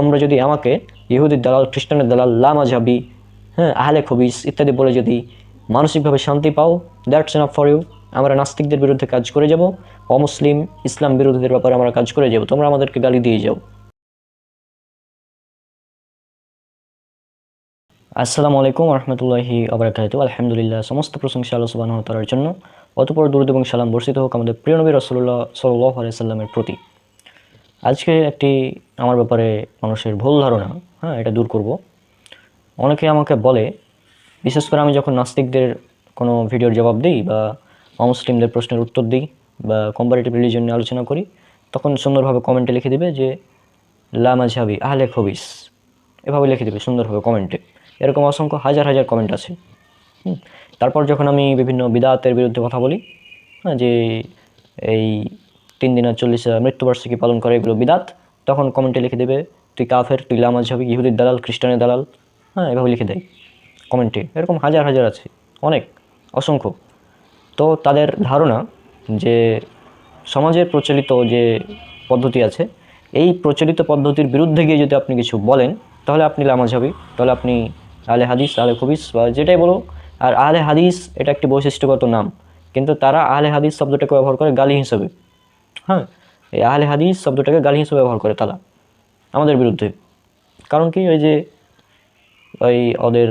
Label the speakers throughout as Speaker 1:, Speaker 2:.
Speaker 1: তোমরা যদি আমাকে ইহুদির দালাল, খ্রিস্টানের দালাল লামা লামাঝাবি হ্যাঁ আহলে খবিস ইত্যাদি বলে যদি মানসিকভাবে শান্তি পাও, দ্যাটস এনাফ ফর ইউ আমরা নাস্তিকদের বিরুদ্ধে কাজ করে যাব, অমুসলিম, ইসলাম বিরোধীদের ব্যাপারে আমরা কাজ করে যাব। তোমরা আমাদেরকে গালি দিয়ে যাও। আসসালামু আলাইকুম রহমতুল্লাহি আবরাকাত আলহামদুলিল্লাহ, সমস্ত প্রশংসা সুবাহ তালার জন্য। অতপর দুরুদ এবং সালাম বর্ষিত হোক আমাদের প্রিয় নবী রসুল্লাহ সাল্লাহ আলাইসাল্লামের প্রতি। আজকে একটি আমার ব্যাপারে মানুষের ভুল ধারণা হ্যাঁ এটা দূর করব। অনেকে আমাকে বলে, বিশেষ করে আমি যখন নাস্তিকদের কোনো ভিডিওর জবাব দিই বা অমুসলিমদের প্রশ্নের উত্তর দিই বা কম্পারেটিভ রিলিজন নিয়ে আলোচনা করি, তখন সুন্দরভাবে কমেন্টে লিখে দেবে যে লামাঝাবি আহলে খবিস। এভাবে লিখে দেবে সুন্দরভাবে কমেন্টে এরকম অসংখ্য হাজার হাজার কমেন্ট আছে। তারপর যখন আমি বিভিন্ন বিদাতের বিরুদ্ধে কথা বলি হ্যাঁ যে এই তিন দিন আর চল্লিশ মৃত্যুবার্ষিকী পালন করে এগুলো বিদাত? তখন কমেন্টে লিখে দেবে, তুই কাফের, তুই লামাজ হবি, ইহুদির দালাল, খ্রিস্টানের দালাল। হ্যাঁ এভাবে লিখে দেয় কমেন্টে এরকম হাজার হাজার আছে, অনেক, অসংখ্য। তো তাদের ধারণা যে সমাজের প্রচলিত যে পদ্ধতি আছে, এই প্রচলিত পদ্ধতির বিরুদ্ধে গিয়ে যদি আপনি কিছু বলেন, তাহলে আপনি লামাঝাবি তাহলে আপনি আলে হাদিস আলে খবিস বা যেটাই বলো আর আলে হাদিস এটা একটি বৈশিষ্ট্যগত নাম, কিন্তু তারা আলে হাদিস শব্দটাকে ব্যবহার করে গালি হিসেবে। হ্যাঁ এই আহলে হাদিস শব্দটাকে গালি হিসেবে ব্যবহার করে তারা আমাদের বিরুদ্ধে। কারণ কি? ওই যে ওই ওদের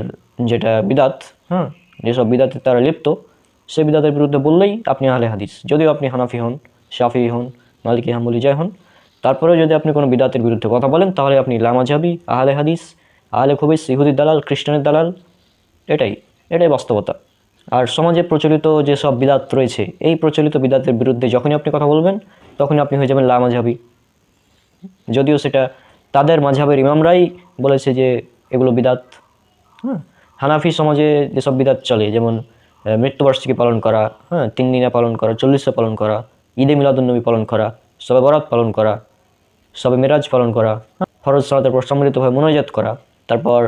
Speaker 1: যেটা বিদাত হ্যাঁ। যেসব বিদাতে তারা লিপ্ত সে বিদাতের বিরুদ্ধে বললেই আপনি আহলে হাদিস। যদিও আপনি হানাফি হন শাফি হন মালিকি হাম্বলি জয় হন তারপরেও যদি আপনি কোনো বিদাতের বিরুদ্ধে কথা বলেন তাহলে আপনি লামাজাবি আহলে হাদিস আহলে খুবই ইহুদির দালাল খ্রিস্টানের দালাল এটাই এটাই বাস্তবতা। আর সমাজে প্রচলিত যেসব বিদাত রয়েছে, এই প্রচলিত বিদাতের বিরুদ্ধে যখনই আপনি কথা বলবেন, তখনই আপনি হয়ে যাবেন লামাঝাবি যদিও সেটা তাদের মাঝাবের ইমামরাই বলেছে যে এগুলো বিদাত। হ্যাঁ হানাফি সমাজে যেসব বিদাত চলে, যেমন মৃত্যুবার্ষিকী পালন করা হ্যাঁ তিন দিনা পালন করা, চল্লিশে পালন করা, ঈদে মিলাদুন্নবী পালন করা, সবে বরাত পালন করা, সবে মিরাজ পালন করা, ফরজ সালাতের পর সম্মিলিতভাবে মনোজাত করা, তারপর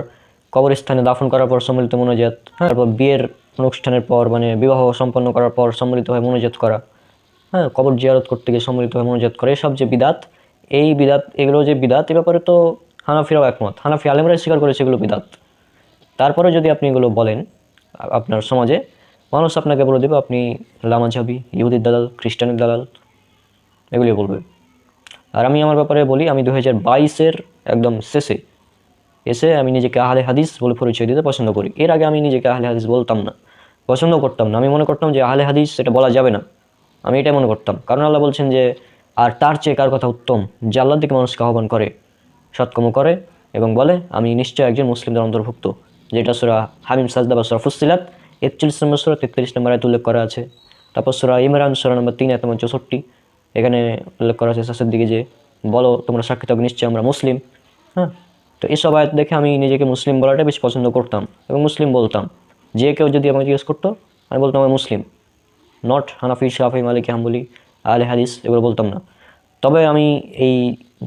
Speaker 1: কবরস্থানে দাফন করার পর সম্মিলিত মনোজাত, তারপর বিয়ের অনুষ্ঠানের পর মানে বিবাহ সম্পন্ন করার পর সম্মিলিতভাবে মনোজাত করা। হ্যাঁ কবর জিয়ারত করতে গিয়ে সম্মিলিতভাবে মনোজাত করে, এসব যে বিদাত, এই বিদাত, এগুলো যে বিদাত, এ ব্যাপারে তো হানাফিরাও একমত। হানাফি আলেমরাই স্বীকার করেছে এগুলো বিদাত। তারপরে যদি আপনি এগুলো বলেন আপনার সমাজে, মানুষ আপনাকে বলে দেবে, আপনি লামাঝাবি ইহুদির দালাল, খ্রিস্টানের দালাল এগুলি বলবে। আর আমি আমার ব্যাপারে বলি, আমি দু হাজার বাইশের একদম শেষে এসে আমি নিজেকে আহলে হাদিস বলে পরিচয় দিতে পছন্দ করি। এর আগে আমি নিজেকে আহলে হাদিস বলতাম না, পছন্দ করতাম না। আমি মনে করতাম যে আহলে হাদিস এটা বলা যাবে না। আমি এটাই মনে করতাম। কারণ আল্লাহ বলছেন যে, আর তার চেয়ে কার কথা উত্তম? যে আল্লাহর দিকে মানুষকে আহ্বান করে, সৎকর্ম করে এবং বলে, আমি নিশ্চয় একজন মুসলিমদের অন্তর্ভুক্ত। যেটা সুরা হামিম, সাজদা বা সুরা ফুসিলাত একচল্লিশ নম্বর সুরা, তেত্রিশ নম্বর আয়ত উল্লেখ করা আছে। তারপর সুরা ইমরান, সুরা নম্বর তিন এত চৌষট্টি, এখানে উল্লেখ করা আছে শেষের দিকে যে, বলো তোমরা সাক্ষী থাকো নিশ্চয় আমরা মুসলিম। হ্যাঁ তো এসব আয়াত দেখে আমি নিজেকে মুসলিম বলাটা বেশি পছন্দ করতাম এবং মুসলিম বলতাম। যে কেউ যদি আমাকে জিজ্ঞেস করতো, আমি বলতাম, আমি মুসলিম। নট হানাফি, শাফি, মালিক, হাম্বলি, আহলে হাদিস এগুলো বলতাম না। তবে আমি এই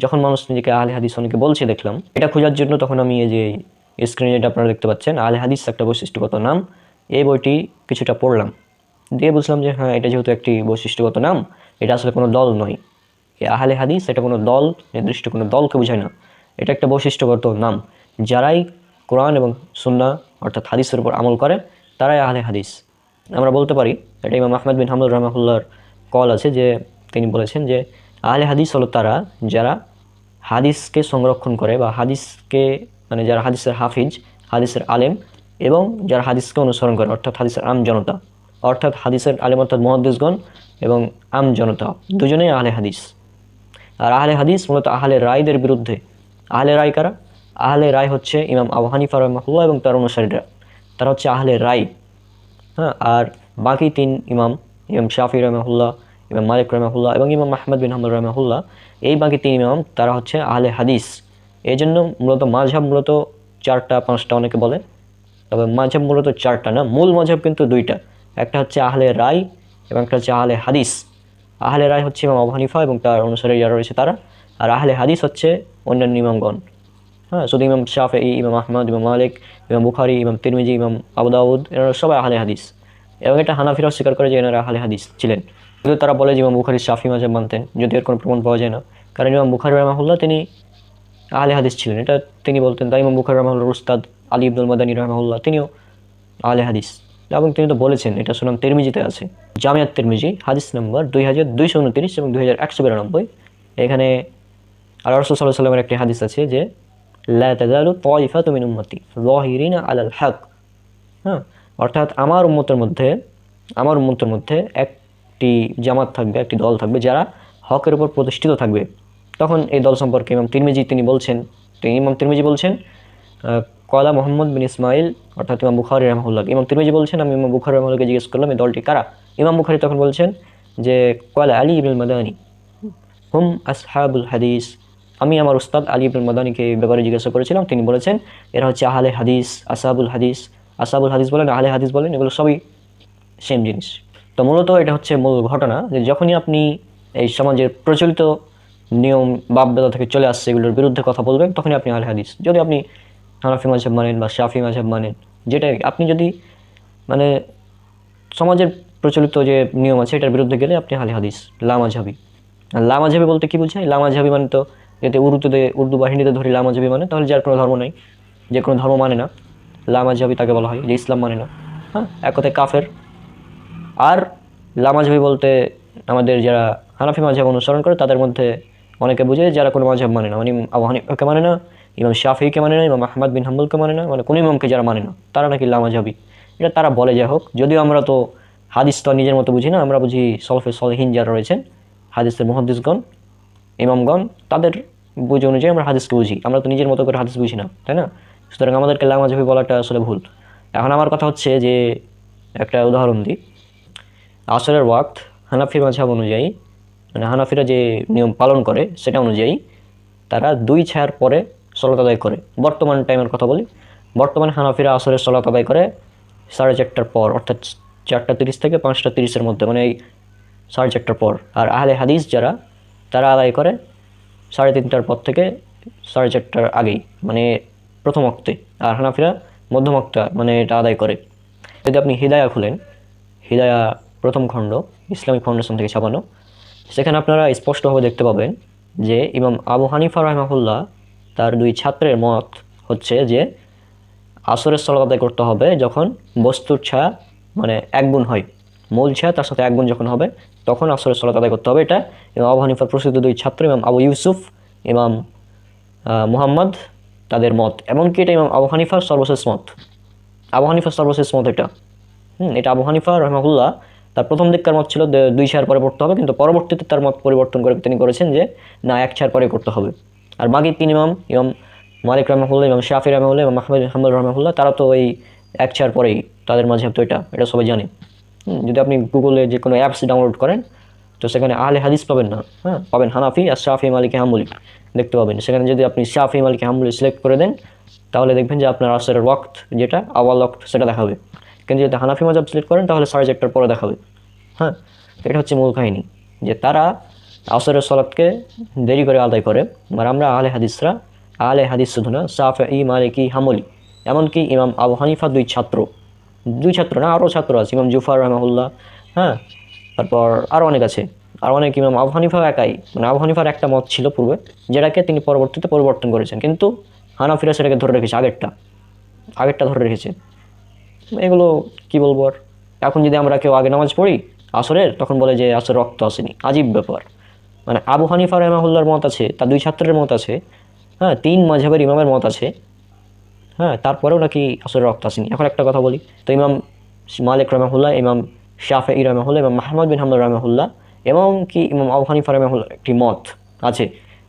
Speaker 1: যখন মানুষ নিজেকে আহলে হাদিস অনেকে বলছে দেখলাম, এটা খোঁজার জন্য তখন আমি এই যে স্ক্রিনে যেটা আপনারা দেখতে পাচ্ছেন, আহলে হাদিস একটা বৈশিষ্ট্যগত নাম। এই বইটি কিছুটা পড়লাম। দিয়ে বুঝলাম যে হ্যাঁ এটা যেহেতু একটি বৈশিষ্ট্যগত নাম, এটা আসলে কোনো দল নয়। আহলে হাদিস, এটা কোনো দল, নির্দিষ্ট কোনো দলকে বোঝায় না। এটা একটা বৈশিষ্ট্যগত নাম। যারাই কোরআন এবং সুন্না অর্থাৎ হাদিসের উপর আমল করে, তারাই আহলে হাদিস। আমরা বলতে পারি, এটা ইমাম আহমেদ বিন হামদুর রহমাহুল্লার কল আছে যে তিনি বলেছেন যে আহলে হাদিস হলো তারা যারা হাদিসকে সংরক্ষণ করে বা হাদিসকে মানে যারা হাদিসের হাফিজ, হাদিসের আলেম এবং যারা হাদিসকে অনুসরণ করে, অর্থাৎ হাদিসের আম জনতা, অর্থাৎ হাদিসের আলেম, অর্থাৎ মহাদিসগণ এবং আম জনতা, দুজনেই আহলে হাদিস। আর আহলে হাদিস মূলত আহলে রায়দের বিরুদ্ধে আহলে রায় কারা? আহলে রায় হচ্ছে ইমাম আবু হানিফা রহমাহুল্লাহ এবং তার অনুসারীরা। তারা হচ্ছে আহলে রায়। হ্যাঁ আর বাকি তিন ইমাম ইমাম শাফি রহমাহুল্লাহ, ইমাম মালিক রহমাহুল্লাহ এবং ইমাম আহমদ বিন হাম্মদ রহমাহুল্লাহ, এই বাকি তিন ইমাম তারা হচ্ছে আহলে হাদিস। এই জন্য মূলত মাঝহাব মূলত চারটা, পাঁচটা অনেকে বলে। তবে মাঝহাব মূলত চারটা না, মূল মাঝহাব কিন্তু দুইটা। একটা হচ্ছে আহলে রায় এবং একটা হচ্ছে আহলে হাদিস। আহলে রায় হচ্ছে ইমাম আবু হানিফা এবং তার অনুসারী যারা রয়েছে তারা। আর আহলে হাদিস হচ্ছে অন্যান্য ইমামগণ। হ্যাঁ শুধু ইমাম শাফে ইমাম আহমদ, ইমাম মালিক, ইমাম বুখারি, ইমাম তিরমিজি, ইমাম আবু দাউদ, এনারা সবাই আহলে হাদিস। এবং এটা হানাফিরাও স্বীকার করে যে এনারা আহলে হাদিস ছিলেন। কিন্তু তারা বলে যে ইমাম বুখারি শাফি মাঝে মানতেন যদি এর কোনো প্রমাণ পাওয়া যায় না। কারণ ইমাম বুখারি রহমাহুল্লাহ তিনি আহলে হাদিস ছিলেন। এটা তিনি বলতেন, তাই ইমাম বুখার রহমাউল্লাহ উস্তাদ আলী ইবনুল মাদানী রহমাউল্লাহ তিনিও আহলে হাদিস। এবং তিনি তো বলেছেন, এটা সুনাম তেরমিজিতে আছে। জামিয়াত তেরমিজি, হাদিস নম্বর দুই হাজার দুইশো উনত্রিশ এবং দুই হাজার একশো বিরানব্বই। এখানে আল্লাহ রসুল সাল্লাহ সাল্লামের একটি হাদিস আছে যে, লা তাজালু তাইফাতু মিন উম্মতি, যাহিরিনা আলাল হক। হ্যাঁ? অর্থাৎ আমার উম্মতের মধ্যে, আমার উম্মতের মধ্যে একটি জামাত থাকবে, একটি দল থাকবে যারা হকের উপর প্রতিষ্ঠিত থাকবে। তখন এই দল সম্পর্কে ইমাম তিরমিজি তিনি বলছেন, তো ইমাম তিরমিজি বলছেন কলা মোহাম্মদ বিন ইসমাইল অর্থাৎ ইমাম বুখারি রহমুল্লাহ ইমাম তিরমিজি বলছেন, আমি ইমাম বুখারি রহমুল্লাহকে জিজ্ঞেস করলাম, এই দলটি কারা? ইমাম বুখারি তখন বলছেন যে, কলা আলী ইবুল মাদানী। হুম, আসহাবুল হাদিস। আমি আমার উস্তাদ আলী ইবনুল মাদানীকে এই ব্যাপারে জিজ্ঞাসা করেছিলাম, তিনি বলেছেন, এরা হচ্ছে আহলে হাদিস, আসাবুল হাদিস। আসাবুল হাদিস বলেন, আহলে হাদিস বলেন, এগুলো সবই সেম জিনিস। তো মূলত এটা হচ্ছে মূল ঘটনা যে যখনই আপনি এই সমাজের প্রচলিত নিয়ম, বাপদাদা থেকে চলে আসছে, এগুলোর বিরুদ্ধে কথা বলবেন, তখনই আপনি আহলে হাদিস। যদি আপনি হানাফি মাঝাব মানেন বা শাফি মাঝাব মানেন, যেটাই আপনি যদি মানে সমাজের প্রচলিত যে নিয়ম আছে, এটার বিরুদ্ধে গেলে আপনি আহলে হাদিস লামাঝাবি আর লামাঝাবি বলতে কি বুঝায়? লামাঝাবি মানে তো এতে উর্দুতে, উর্দু বাহিনীতে ধরি লামাঝাবি মানে তাহলে যার কোনো ধর্ম নেই, যে কোনো ধর্ম মানে না। লামাঝাবি তাকে বলা হয়, যে ইসলাম মানে না। হ্যাঁ এক কথায় কাফের। আর লামাঝাবি বলতে আমাদের যারা হানাফি মাঝহাব অনুসরণ করে, তাদের মধ্যে অনেকে বুঝে যারা কোনো মাঝাব মানে না। মানে আবু হানিফাকে মানে না, ইমাম শাফিকে মানে না, ইমাম আহমদ বিন হাম্বুলকে মানে না মানে কোনো ইমামকে যারা মানে না, তারা নাকি লামাঝাবি এটা তারা বলে যাই হোক। যদিও আমরা তো হাদিস তো নিজের মতো বুঝি না, আমরা বুঝি সলফে সলহীন যারা রয়েছেন, হাদিসের মহাদিসগণ ইমামগণ, তাদের বুঝে অনুযায়ী আমরা হাদিসকে বুঝি। আমরা তো নিজের মতো করে হাদিস বুঝি না, তাই না? সুতরাং আমাদেরকে লামাঝাবি বলাটা আসলে ভুল। এখন আমার কথা হচ্ছে যে, একটা উদাহরণ দিই। আসরের ওয়াক্ত হানাফির মাঝহাব অনুযায়ী মানে হানাফিরা যে নিয়ম পালন করে সেটা অনুযায়ী তারা দুই ছায়ার পরে সলাত আদায় করে। বর্তমান টাইমের কথা বলি। বর্তমানে হানাফিরা আসরের সলাত আদায় করে সাড়ে চারটার পর, অর্থাৎ চারটা তিরিশ থেকে পাঁচটা তিরিশের মধ্যে মানে এই সাড়ে চারটার পর। আর আহলে হাদিস যারা, তারা আদায় করে সাড়ে তিনটার পর থেকে সাড়ে চারটার আগেই মানে প্রথম অক্তে। আর হানাফিরা মধ্যম অক্তা মানে এটা আদায় করে। যদি আপনি হিদায়া খুলেন, হিদায়া প্রথম খণ্ড, ইসলামিক ফাউন্ডেশন থেকে ছাপানো, সেখানে আপনারা স্পষ্টভাবে দেখতে পাবেন যে ইমাম আবু হানিফা রহমাহুল্লাহ তার দুই ছাত্রের মত হচ্ছে যে আসরের সলাত করতে হবে যখন বস্তুর ছায়া মানে একগুণ হয়। মূল ছায়া তার সাথে একগুণ যখন হবে, তখন আসরের সলাত আদায় করতে হবে এটা। এবং আবু হানিফার প্রসিদ্ধ দুই ছাত্র, ইমাম আবু ইউসুফ, ইমাম মুহাম্মদ, তাদের মত। এমনকি এটা ইমাম আবু হানিফার সর্বশেষ মত। আবু হানিফার সর্বশেষ মত এটা। হুম, এটা আবু হানিফা রহমাহুল্লাহ, তার প্রথম দিককার মত ছিল দুই ছায়ার পরে পড়তে হবে, কিন্তু পরবর্তীতে তার মত পরিবর্তন করে তিনি করেছেন যে, না, এক ছায়ার পরে করতে হবে। আর বাকি তিন ইমাম ইমাম মালিক রহমাহুল্লাহ, ইমাম শাফি রহমাহুল্লাহ, ইমাম আহমেদ হাম্মদ রহমাহুল্লাহ, তারা তো ওই এক ছায়ার পরেই, তাদের মাঝে তো এটা এটা সবাই জানে। যদি আপনি গুগলে যে কোনো অ্যাপস ডাউনলোড করেন, তো সেখানে আহলে হাদিস পাবেন না হ্যাঁ পাবেন হানাফি আর শাফি মালিক হাম্বলি, দেখতে পাবেন। সেখানে যদি আপনি শাফি মালিক হাম্বলি সিলেক্ট করে দেন, তাহলে দেখবেন যে আপনার আসরের ওয়াক্ত যেটা, আওয়াল ওয়াক্ত, সেটা দেখাবে। কিন্তু যদি হানাফি মজাব সিলেক্ট করেন, তাহলে সাড়ে চারটার পরে দেখাবে হ্যাঁ এটা হচ্ছে মূল কাহিনী, যে তারা আসরের সলাৎকে দেরি করে আদায় করে, আর আমরা আহলে হাদিসরা আহলে হাদিস শুধু না সাফ ই মালিকি হামলি এমনকি ইমাম আবু হানিফা দুই ছাত্র দুই ছাত্র না, আরও ছাত্র আছে, ইমাম জুফার রহমাহুল্লাহ হ্যাঁ? তারপর আরও অনেক আছে। আর অনেক ইমাম আবু হানিফা একাই। মানে আবু হানিফার একটা মত ছিল পূর্বে, যেটাকে তিনি পরবর্তীতে পরিবর্তন করেছেন। কিন্তু হানাফিরা সেটাকে ধরে রেখেছে, আগেরটা। আগেরটা ধরে রেখেছে। এগুলো কি বলব আর? এখন যদি আমরা কেউ আগে নামাজ পড়ি, আসরের, তখন বলে যে আসর রক্ত আসেনি। আজীব ব্যাপার। মানে আবু হানিফা রহমাহুল্লার মত আছে, তার দুই ছাত্রের মত আছে হ্যাঁ? তিন মাঝহের ইমামের মত আছে। হ্যাঁ তারপরেও নাকি আসলে রক্ত আসেনি। এখন একটা কথা বলি। তো ইমাম মালিক রহমাহুল্লাহ, ইমাম শাফে ই রহমাহুল্লাহ, ইমাম মাহমুদ বিন হামদ রহমাহুল্লাহ, এবং কি ইমাম আবু হানিফা রহমাহুল্লাহ, একটি মত আছে।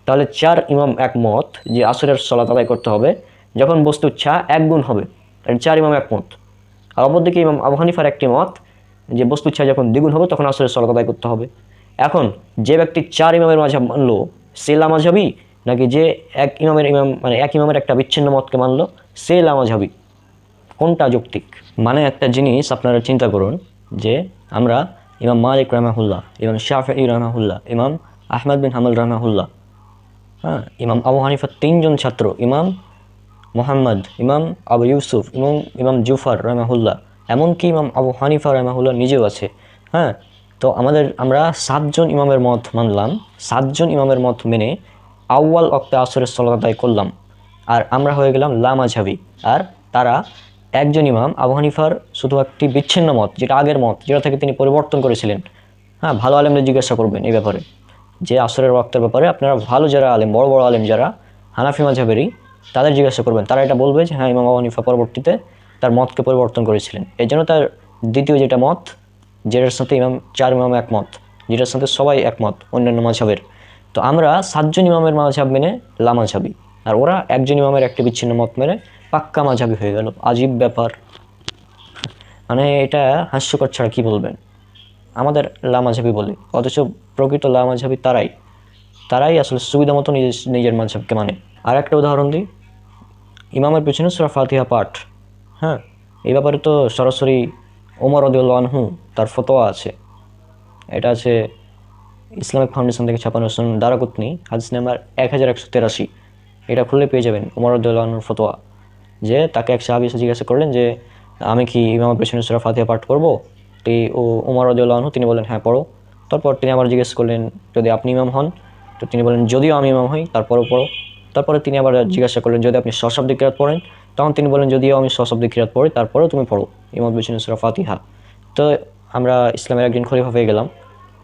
Speaker 1: তাহলে চার ইমাম এক মত যে আসরের সলাত আদায় করতে হবে। যখন বস্তুর ছা এক গুণ হবে। চার ইমাম এক মত। আর অপরদিকে ইমাম আবু হানিফার একটি মত যে বস্তুর ছা যখন দ্বিগুণ হবে, তখন আসরের সলাত আদায় করতে হবে। এখন যে ব্যক্তি চার ইমামের মাঝে মানলো, সে লামাঝাবি নাকি যে এক ইমামের ইমাম মানে এক ইমামের একটা বিচ্ছিন্ন মতকে মানলো? সে লামাঝাবি কোনটা যৌক্তিক? মানে একটা জিনিস আপনারা চিন্তা করুন যে আমরা ইমাম মালিক রহমাহুল্লাহ, ইমাম শাফি রহমাহুল্লাহ, ইমাম আহমদ বিন হামল রহমাহুল্লাহ হ্যাঁ ইমাম আবু হানিফার তিনজন ছাত্র, ইমাম মোহাম্মদ, ইমাম আবু ইউসুফ এবং ইমাম জুফার রহমাহুল্লাহ, এমনকি ইমাম আবু হানিফা রহমাহুল্লাহ নিজেও আছে হ্যাঁ। তো আমাদের, আমরা সাতজন ইমামের মত মানলাম, সাতজন ইমামের মত মেনে আউয়াল অক্তে আসরের সলাত আদায় করলাম। আর আমরা হয়ে গেলাম লামাঝাবি আর তারা একজন ইমাম, আবু হানিফার শুধু একটি বিচ্ছিন্ন মত, যেটা আগের মত, যেটা থেকে তিনি পরিবর্তন করেছিলেন। হ্যাঁ ভালো আলেমদের জিজ্ঞাসা করবেন এই ব্যাপারে। যে আসরের ওয়াক্তের ব্যাপারে আপনারা ভালো যারা আলেম, বড় বড় আলেম যারা, হানাফি মাঝাবেরই তাদের জিজ্ঞাসা করবেন। তারা এটা বলবে যে হ্যাঁ ইমাম আবু হানিফা পরবর্তীতে তার মতকে পরিবর্তন করেছিলেন। এই জন্য তার দ্বিতীয় যেটা মত, যেটার সাথে ইমাম, চার ইমাম একমত, যেটার সাথে সবাই একমত অন্যান্য মাঝাবের তো আমরা সাতজন ইমামের মাঝাব মেনে লামাঝাবি আর ওরা একজন ইমামের একটি বিচ্ছিন্ন মত মেনে পাক্কা মাঝাবি হয়ে গেল। আজীব ব্যাপার। মানে এটা হাস্যকর ছাড়া কী বলবেন? আমাদের লামাঝাবি বলে। অথচ প্রকৃত লামাঝাবি তারাই। তারাই আসলে সুবিধা মতো নিজের নিজের মাঝাবকে মানে। আর একটা উদাহরণ দিই। ইমামের পিছনে সুরা ফাতিহা পাঠ। হ্যাঁ এই ব্যাপারে তো সরাসরি ওমর আনহু তার ফতোয়া আছে। এটা আছে ইসলামিক ফাউন্ডেশন থেকে ছাপানো শুনুন দারাকুতনি, হাদিস নাম্বার এক হাজার একশো তেরাশি। এটা খুললে পেয়ে যাবেন আনহুর ফতোয়া, যে তাকে এক সাহাবি এসে জিজ্ঞাসা করলেন যে, আমি কি ইমামের পেছনে সুরা ফাতিহা পাঠ করব তো ও উমর রদিউল্লাহ আনহু তিনি বলেন হ্যাঁ পড়ো। তারপর তিনি আবার জিজ্ঞেস করলেন, যদি আপনি ইমাম হন? তো তিনি বলেন যদিও আমি ইমাম হই, তারপরও পড়ো। তারপরে তিনি আবার জিজ্ঞাসা করলেন, যদি আপনি সশব্দিক কিরাত পড়েন? তখন তিনি বলেন যদিও আমি সশব্দিক কিরাত পড়ি, তারপরেও তুমি পড়ো ইমাম পেছনে সুরা ফাতিহা। তো আমরা ইসলামের একজন খলিফা হয়ে গেলাম।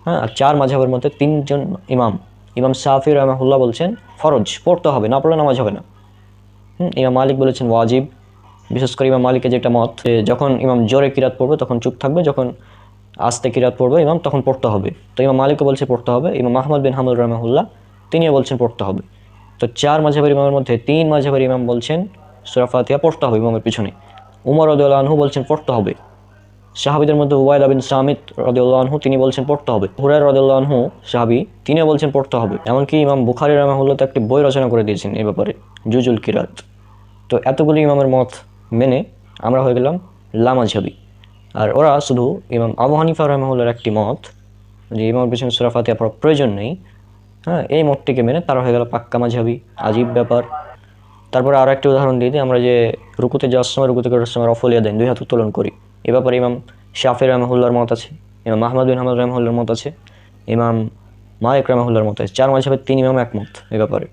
Speaker 1: হ্যাঁ আর চার মাঝাবের মধ্যে তিনজন ইমাম ইমাম শাফি রহমাহুল্লাহ বলছেন ফরজ পড়তে হবে না পড়লে নামাজ হবে না। হুম, ইমাম মালিক বলেছেন ওয়াজিব। বিশেষ করে ইমাম মালিকের যেটা মত যখন ইমাম জোরে কিরাত পড়বে তখন চুপ থাকবে যখন আস্তে কিরাত পড়বে ইমাম তখন পড়তে হবে। তো ইমাম মালিকও বলছে পড়তে হবে। ইমাম মাহমদ বিন হামুদ রহমাহুল্লাহ তিনিও বলছেন পড়তে হবে। তো চার মাঝাবের ইমামের মধ্যে তিন মাঝাবের ইমাম বলছেন সুরা ফাতিহা পড়তে হবে ইমামের পিছনে। উমর রদুল্লাহ আনহু বলছেন পড়তে হবে। সাহাবিদের মধ্যে উবায়দ বিন সামিত রদুল্লাহ তিনি বলছেন, পড়তে হবে। হুরায় রদুল্লাহ সাহাবি তিনিও বলছেন, পড়তে হবে। এমনকি ইমাম বুখারি রহমাহুল্লাহ তো একটি বই রচনা করে দিয়েছেন এই ব্যাপারে, জুজুল কিরাত। তো এতগুলি ইমামের মত মেনে আমরা হয়ে গেলাম লামা লামাঝাবি আর ওরা শুধু ইমাম আবু হানিফা রহমাহুল্লার একটি মত, যে ইমামের পিছনে সুরা ফাতিহা পড়ার প্রয়োজন নেই। হ্যাঁ এই মতটিকে মেনে তারা হয়ে গেল পাক্কা মাঝাবি আজীব ব্যাপার। তারপরে আরও একটি উদাহরণ দিয়ে দিই, আমরা যে রুকুতে যাওয়ার সময়, রুকুতে করার সময় রফলিয়া দেন, দুই হাত উত্তোলন করি। এ ব্যাপারে ইমাম শাফির রহমহুল্লার মত আছে, ইমাম মাহমুদ বিন হামদ রহমুল্লার মত আছে, ইমাম মালিক রহমহুল্লার মত আছে। চার মাঝাবের তিন ইমাম একমত এ ব্যাপারে।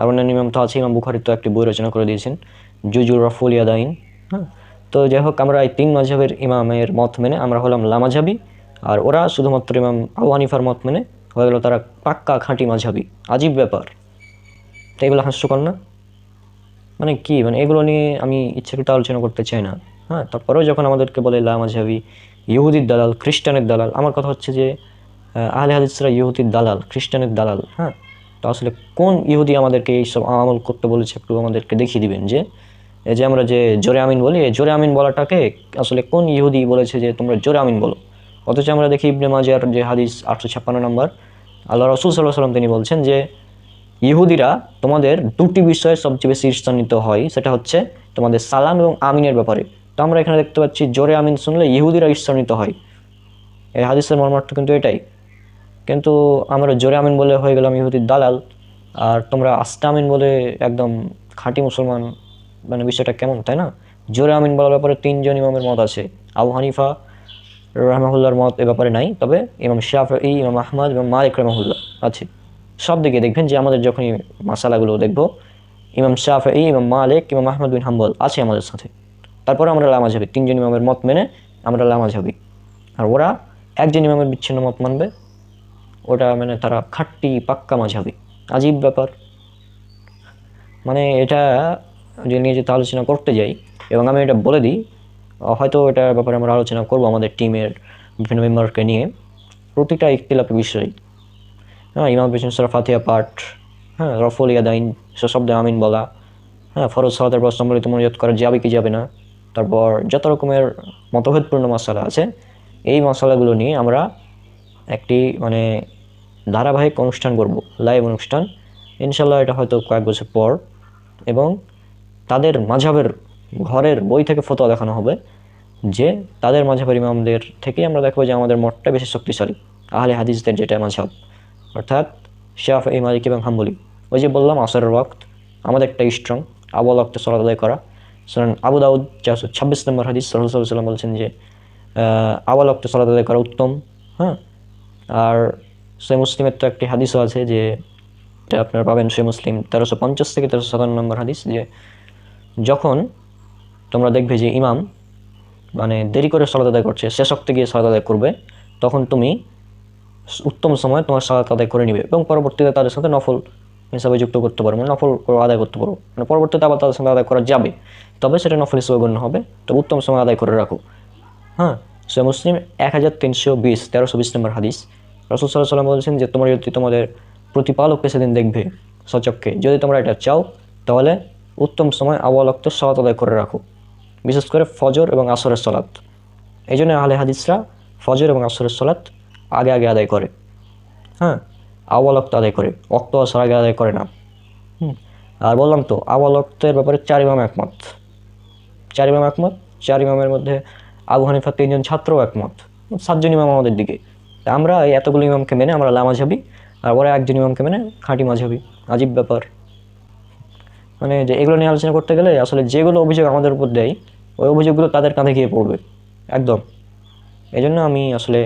Speaker 1: আর অন্যান্য ইমাম তো আছে, ইমাম বুখারি তো একটি বই রচনা করে দিয়েছেন, জুজুর রফুল ইয়াদাইন। হ্যাঁ তো যাই হোক, আমরা এই তিন মাঝাবের ইমামের মত মেনে আমরা হলাম লামাঝাবি, আর ওরা শুধুমাত্র ইমাম আবু হানিফার মত মেনে হয়ে গেল তারা পাক্কা খাঁটি মাঝাবি। আজীব ব্যাপার। তো এগুলো হাস্যকর না? মানে কি? মানে এগুলো নিয়ে আমি ইচ্ছাকৃত আলোচনা করতে চাই না। হ্যাঁ তারপরেও যখন আমাদেরকে বলে লামাঝাবি ইহুদির দালাল খ্রিস্টানের দালাল আমার কথা হচ্ছে যে আহ, আহলে হাদিসরা ইহুদির দালাল খ্রিস্টানের দালাল হ্যাঁ তো আসলে কোন ইহুদি আমাদেরকে এইসব আমল করতে বলেছে একটু আমাদেরকে দেখিয়ে দিবেন যে এই যে আমরা যে জোরে আমিন বলি জোরে আমিন বলাটাকে আসলে কোন ইহুদি বলেছে যে তোমরা জোরে আমিন বলো? অথচ আমরা দেখি ইবনে মাজার যে হাদিস আটশো ছাপ্পান্ন নম্বর আল্লাহ রসুল সাল্লাহ সাল্লাম তিনি বলছেন যে ইহুদিরা তোমাদের দুটি বিষয়ে সবচেয়ে বেশি ঈর্ষান্বিত হয় সেটা হচ্ছে তোমাদের সালাম এবং আমিনের ব্যাপারে। তো আমরা এখানে দেখতে পাচ্ছি, জোরে আমিন শুনলে ইহুদিরা ঈর্ষান্বিত হয়। এই হাদিসের মর্মার্থ কিন্তু এটাই। কিন্তু আমরা জোরে আমিন বলে হয়ে গেলাম ইহুদির দালাল, আর তোমরা আস্তে আমিন বলে একদম খাঁটি মুসলমান মানে বিষয়টা কেমন, তাই না? জোরে আমিন বলার ব্যাপারে তিনজন ইমামের মত আছে। আবু হানিফা রহমাহুল্লার মত এ ব্যাপারে নাই, তবে ইমাম শাফি ইমাম আহমদ এবং মালিক রহমাহুল্লাহ আছে। সব দিকে দেখবেন যে আমাদের যখনই মাসালাগুলো দেখব, ইমাম শাফি ইমাম মালিক, ইমাম আহমদ বিন হাম্বল আছে আমাদের সাথে। তারপরে আমরা লামাঝাবি তিনজন ইমামের মত মেনে আমরা লামাঝাবি আর ওরা একজন ইমামের বিচ্ছিন্ন মত মানবে। ওটা মানে তারা খাট্টি পাক্কা মাঝাবি আজীব ব্যাপার। মানে এটা যে নিয়ে যেতে আলোচনা করতে যাই, এবং আমি এটা বলে দিই হয়তো এটার ব্যাপারে আমরা আলোচনা করব আমাদের টিমের বিভিন্ন মেম্বারকে নিয়ে। প্রতিটা ইখতিলাপি বিষয়। হ্যাঁ ইমাম পেছন সরা ফাতিহা পাঠ হ্যাঁ রফল ইয়াদাইন সশব্দে আমিন বলা হ্যাঁ ফরজ সালাতের পর সম্মিলিত মনোজাত করা যাবে কি যাবে না। তারপর যত রকমের মতভেদপূর্ণ মশালা আছে, এই মশালাগুলো নিয়ে আমরা একটি মানে ধারাবাহিক অনুষ্ঠান করব লাইভ অনুষ্ঠান। ইনশাল্লাহ এটা হয়তো কয়েক বছর পর এবং তাদের মাঝাবের ঘরের বই থেকে ফতোয়া দেখানো হবে যে তাদের মাঝাবের ইমামদের থেকেই আমরা দেখব যে আমাদের মতটা বেশি শক্তিশালী, আহলে হাদিসদের যেটা মাঝাব। অর্থাৎ শাহ এই মালিক এবং হাম্বলি। ওই যে বললাম, আসরের আমাদের একটা স্ট্রং আবু ওয়াক্ত সলাত করা। সুতরাং আবু দাউদ চারশো ছাব্বিশ নম্বর হাদিস সাল্লাম বলছেন যে আওয়াল ওয়াক্ত সলাত আদায় করা উত্তম হ্যাঁ? আর সে মুসলিমের তো একটি হাদিসও আছে যে, এটা আপনারা পাবেন সে মুসলিম তেরোশো পঞ্চাশ থেকে তেরোশো সাতান্ন নম্বর হাদিস যে, যখন তোমরা দেখবে যে ইমাম মানে দেরি করে সালাত আদায় করছে, শেষ অক্তে গিয়ে সালাত আদায় করবে, তখন তুমি উত্তম সময় তোমার সালাত আদায় করে নিবে এবং পরবর্তীতে তাদের সাথে নফল হিসাবে যুক্ত করতে পারো মানে নফল আদায় করতে পারো। মানে পরবর্তীতে আবার তাদের সাথে আদায় করা যাবে। তবে সেটা নফল হিসেবে গণ্য হবে। তো উত্তম সময় আদায় করে রাখো। হ্যাঁ? সে মুসলিম এক হাজার তিনশো বিশ, তেরোশো বিশ নম্বর হাদিস। রসুল সাল্লাহ সাল্লাম বলছেন যে, তোমরা যদি তোমাদের প্রতিপালককে সেদিন দেখবে সচক্ষে। যদি তোমরা এটা চাও, তাহলে উত্তম সময় আওয়ালক্ত সালাত আদায় করে রাখো। বিশেষ করে ফজর এবং আসরের সলাত। এই জন্য আহলে হাদিসরা ফজর এবং আসরের সলাত আগে আগে আদায় করে। হ্যাঁ? আওয়াল অক্ত আদায় করে অক্ত আগে আদায় করে না। হুম। আর বললাম তো আওয়াল অক্তের ব্যাপারে চার ইমাম একমত। চার ইমাম একমত চার ইমামের মধ্যে আবু হানিফার তিনজন ছাত্রও একমত সাতজন ইমাম আমাদের দিকে। আমরা এই এতগুলো ইমামকে মেনে আমরা লামাঝাবি আর ওরা একজন ইমামকে মেনে খাঁটি মাঝাবি আজীব ব্যাপার। মানে যে এগুলো নিয়ে আলোচনা করতে গেলে আসলে যেগুলো অভিযোগ আমাদের উপর দেয় ওই অভিযোগগুলো তাদের কাঁধে গিয়ে পড়বে। একদম। এই জন্য আমি আসলে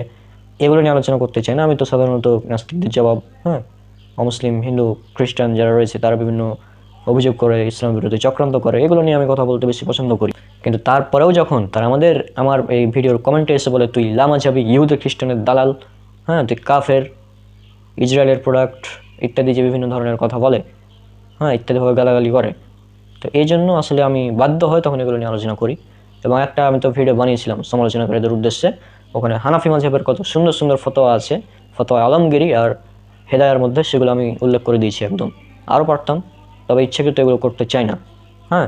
Speaker 1: এগুলো নিয়ে আলোচনা করতে চাই না। আমি তো সাধারণত নাস্তিকদের জবাব হ্যাঁ অমুসলিম, হিন্দু, খ্রিস্টান যারা রয়েছে, তারা বিভিন্ন অভিযোগ করে, ইসলাম বিরুদ্ধে চক্রান্ত করে। এগুলো নিয়ে আমি কথা বলতে বেশি পছন্দ করি। কিন্তু তারপরেও যখন তারা আমাদের, আমার এই ভিডিওর কমেন্টে এসে বলে, তুই লামা যাবি ইহুদের খ্রিস্টানের দালাল হ্যাঁ তুই কাফের, ইসরায়েলের প্রোডাক্ট ইত্যাদি যে বিভিন্ন ধরনের কথা বলে হ্যাঁ ইত্যাদিভাবে গালাগালি করে। তো এই জন্য আসলে আমি বাধ্য হয় তখন এগুলো নিয়ে আলোচনা করি। এবং একটা আমি তো ভিডিও বানিয়েছিলাম সমালোচনাকারীদের উদ্দেশ্যে। ওখানে হানাফি মাঝহের কত সুন্দর সুন্দর ফতোয়া আছে, ফতোয়া আলমগিরি আর হেদায়ার মধ্যে সেগুলো আমি উল্লেখ করে দিয়েছি একদম। আরও পারতাম তবে ইচ্ছাকৃত এগুলো করতে চাই না। হ্যাঁ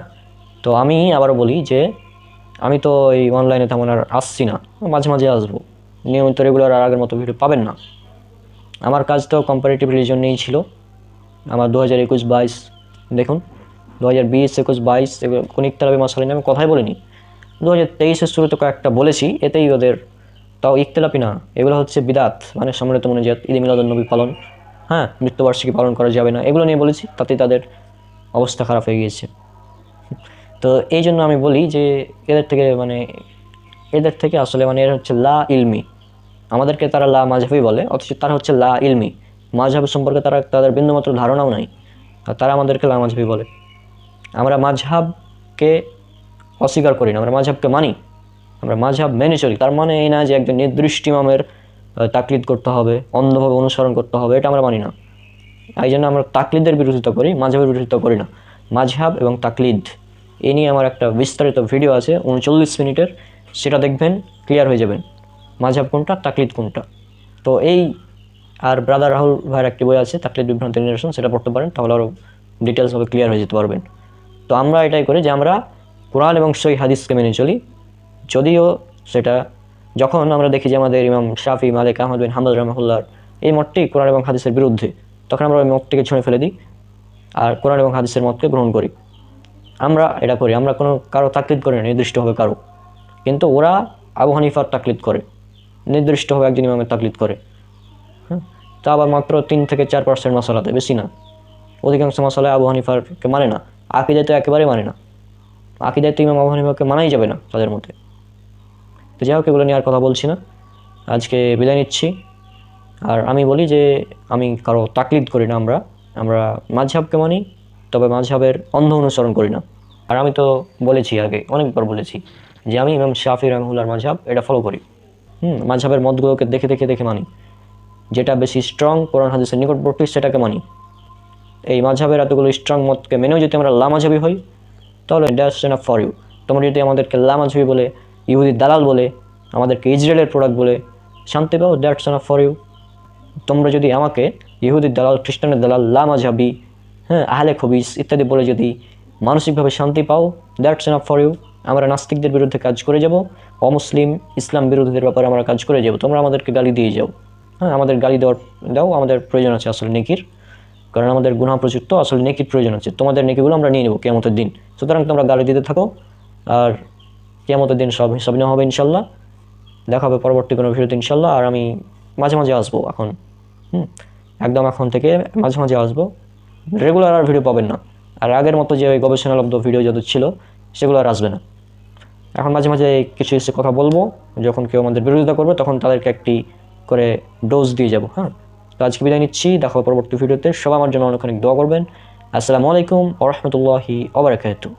Speaker 1: তো আমি আবারও বলি যে, আমি তো এই অনলাইনে তেমন আর আসছি না, মাঝে মাঝে আসব। নিয়মিত রেগুলার আর আগের মতো ভিডিও পাবেন না। আমার কাজ তো কম্পারেটিভ রিলিজন নিয়েই ছিল। আমার দু হাজার একুশ বাইশ, দেখুন, দু হাজার বিশ, একুশ বাইশ, এগুলো কোন ইকতলাপি মশালা আমি কথাই বলিনি। দু হাজার তেইশের শুরুতে কয়েকটা বলেছি, এতেই ওদের তাও ইকতলাপি না। এগুলো হচ্ছে বিদাত মানে সম্মানিত মনে যে ঈদ নবী পালন। হ্যাঁ মৃত্যুবার্ষিকী পালন করা যাবে না। এগুলো নিয়ে বলেছি, তাতেই তাদের অবস্থা খারাপ হয়ে গিয়েছে। তো এই জন্য আমি বলি যে, এদের থেকে মানে এদের থেকে আসলে মানে এরা হচ্ছে লা ইলমি। আমাদেরকে তারা লা মাঝহাবি বলে, অথচ তারা হচ্ছে লা ইলমি। মাঝহাব সম্পর্কে তারা, তাদের বিন্দুমাত্র ধারণাও নাই। আর তারা আমাদেরকে লা মাঝহাবি বলে। আমরা মাঝহাবকে অস্বীকার করি না, আমরা মাঝহাবকে মানি। আমরা মাঝহাব মেনে চলি। তার মানে এই না যে একজন নির্দিষ্ট ইমামের তাকলিদ করতে হবে, অন্ধভাবে অনুসরণ করতে হবে, এটা আমরা মানি না। এই জন্য আমরা তাকলিদের বিরোধিতা করি, মাঝহাবের বিরোধিতা করি না। মাঝহাব এবং তাকলিদ, এ নিয়ে আমার একটা বিস্তারিত ভিডিও আছে, উনচল্লিশ মিনিটের, সেটা দেখবেন ক্লিয়ার হয়ে যাবেন, মাঝহাব কোনটা, তাকলিদ কোনটা। তো এই আর ব্রাদার রাহুল ভাইয়ের একটি বই আছে, তাকলিদ বিভ্রান্ত নিরসন, সেটা পড়তে পারেন, তাহলে আরও ডিটেলসভাবে ক্লিয়ার হয়ে যেতে পারবেন। তো আমরা এটাই করি যে আমরা কোরআন এবং সই হাদিসকে মেনে চলি যদিও সেটা যখন আমরা দেখি যে আমাদের ইমাম শাফি, মালিক আহমদ বিন হামদ রহমুল্লার এই মতটি কোরআন এবং হাদিসের বিরুদ্ধে, তখন আমরা ওই মতটিকে ছুঁড়ে ফেলে দিই আর কোরআন এবং হাদিসের মতকে গ্রহণ করি। আমরা এটা করি, আমরা কোনো কারও তাকলিদ করি না, নির্দিষ্টভাবে কারও। কিন্তু ওরা আবু হানিফার তাকলিদ করে, নির্দিষ্টভাবে একজন ইমামের তাকলিদ করে। হ্যাঁ তা আবার মাত্র তিন থেকে চার পার্সেন্ট মশলাতে বেশি না। অধিকাংশ মশলায় আবু হানিফারকে মানে না, আকিদায় তো একেবারেই মানে না। আকিদায় তো ইমাম আবু হানিফাকে মানাই যাবে না তাদের মধ্যে। তো যাই হোক, এগুলো নিয়ে আর কথা বলছি না। আজকে বিদায় নিচ্ছি। আর আমি বলি যে, আমি কারও তাকলিদ করি না আমরা। আমরা মাঝহাবকে মানি, তবে মাঝহাবের অন্ধ অনুসরণ করি না। আর আমি তো বলেছি আগে, অনেকবার বলেছি যে আমি ইমাম শাফি রহমুল্লার মাঝহাব, এটা ফলো করি। হুম, মাঝহাবের মতগুলোকে দেখে দেখে দেখে মানি। যেটা বেশি স্ট্রং কোরআন হাদিসের নিকটবর্তী, সেটাকে মানি। এই মাঝহাবের এতগুলো স্ট্রং মতকে মেনেও যদি আমরা লামাঝাবি হই, তাহলে দ্যাটস এনাফ ফর ইউ তোমরা যদি আমাদেরকে লামাঝাবি বলে ইহুদি দালাল বলে, আমাদেরকে ইসরায়েলের প্রোডাক্ট বলে, শান্তি পাও দ্যাটস এনাফ ফর ইউ তোমরা যদি আমাকে ইহুদির দালাল, খ্রিস্টানের দালাল লামাঝাবি হ্যাঁ আহলে খবিস ইত্যাদি বলে যদি মানসিকভাবে শান্তি পাও দ্যাটস এনাফ ফর ইউ আমরা নাস্তিকদের বিরুদ্ধে কাজ করে যাব, অমুসলিম, ইসলাম বিরোধীদের ব্যাপারে আমরা কাজ করে যাব। তোমরা আমাদেরকে গালি দিয়ে যাও। হ্যাঁ আমাদের গালি দেওয়ার, দাও, আমাদের প্রয়োজন আছে আসলে নেকির। কারণ আমাদের গুণা প্রযুক্ত আসলে নেকির প্রয়োজন আছে। তোমাদের নেকিগুলো আমরা নিয়ে নেব কেমতের দিন। সুতরাং তোমরা গালি দিতে থাকো, আর কেমতের দিন সব হিসাব নেওয়া হবে ইনশাল্লাহ। দেখা হবে পরবর্তী কোনো ভিডিওতে ইনশাল্লাহ। আর আমি মাঝে মাঝে আসব এখন। হুম? একদম এখন থেকে মাঝে মাঝে আসব। রেগুলার আর ভিডিও পাবেন না। আর আগের মতো যে ওই গবেষণালব্ধ ভিডিও যত ছিল, সেগুলো আর আসবে না। এখন মাঝে মাঝে কিছু এসে কথা বলব। যখন কেউ আমাদের বিরোধিতা করবে, তখন তাদেরকে একটি করে ডোজ দিয়ে যাব হ্যাঁ? তো আজকে বিদায় নিচ্ছি। দেখো পরবর্তী ভিডিওতে। সবাই আমার জন্য অনেক অনেক দোয়া করবেন। আসসালামু আলাইকুম ওরহমতুল্লাহি ওবরাকাতু